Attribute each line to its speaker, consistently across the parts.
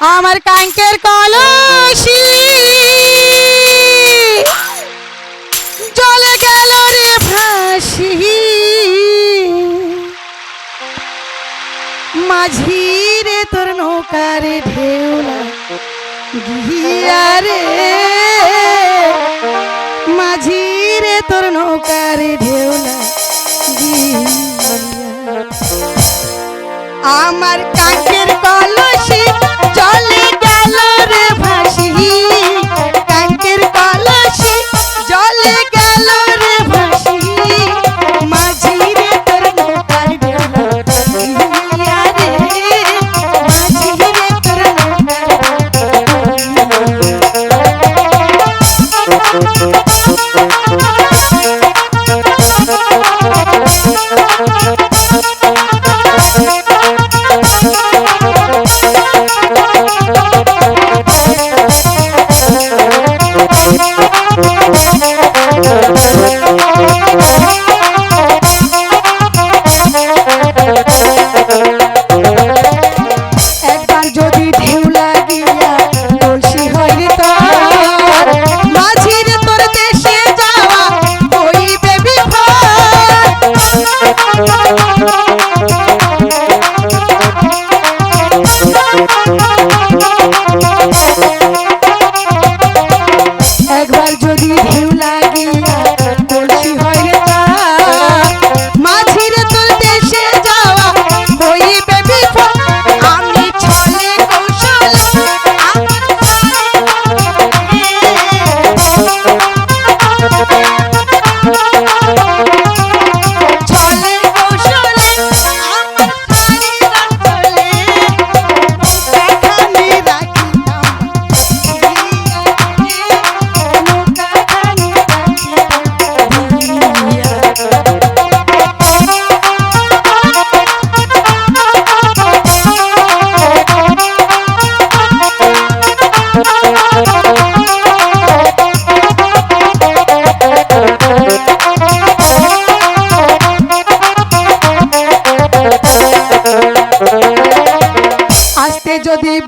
Speaker 1: আমার কাঙ্কের কলসি। চলে গেল রে ভাসি মাঝি রে তোর নৌকারে ঢেউলা গিয়া রে। মাঝি রে তোর নৌকারে ঢেউলা গিয়া আমার কাঙ্ক Thank Thank you.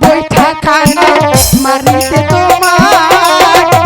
Speaker 1: বৈঠা খায় না মারিতে তোমার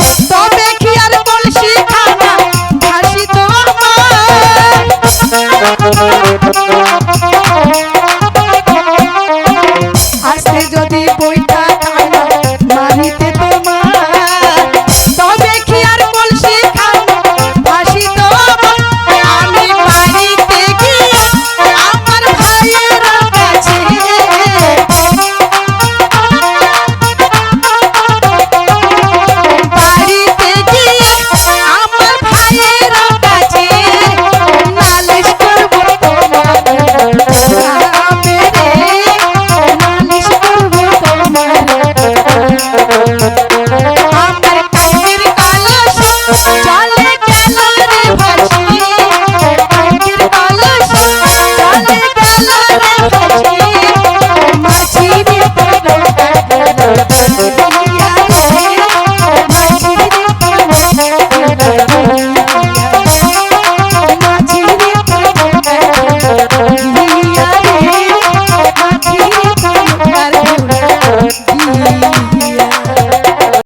Speaker 1: Thank you.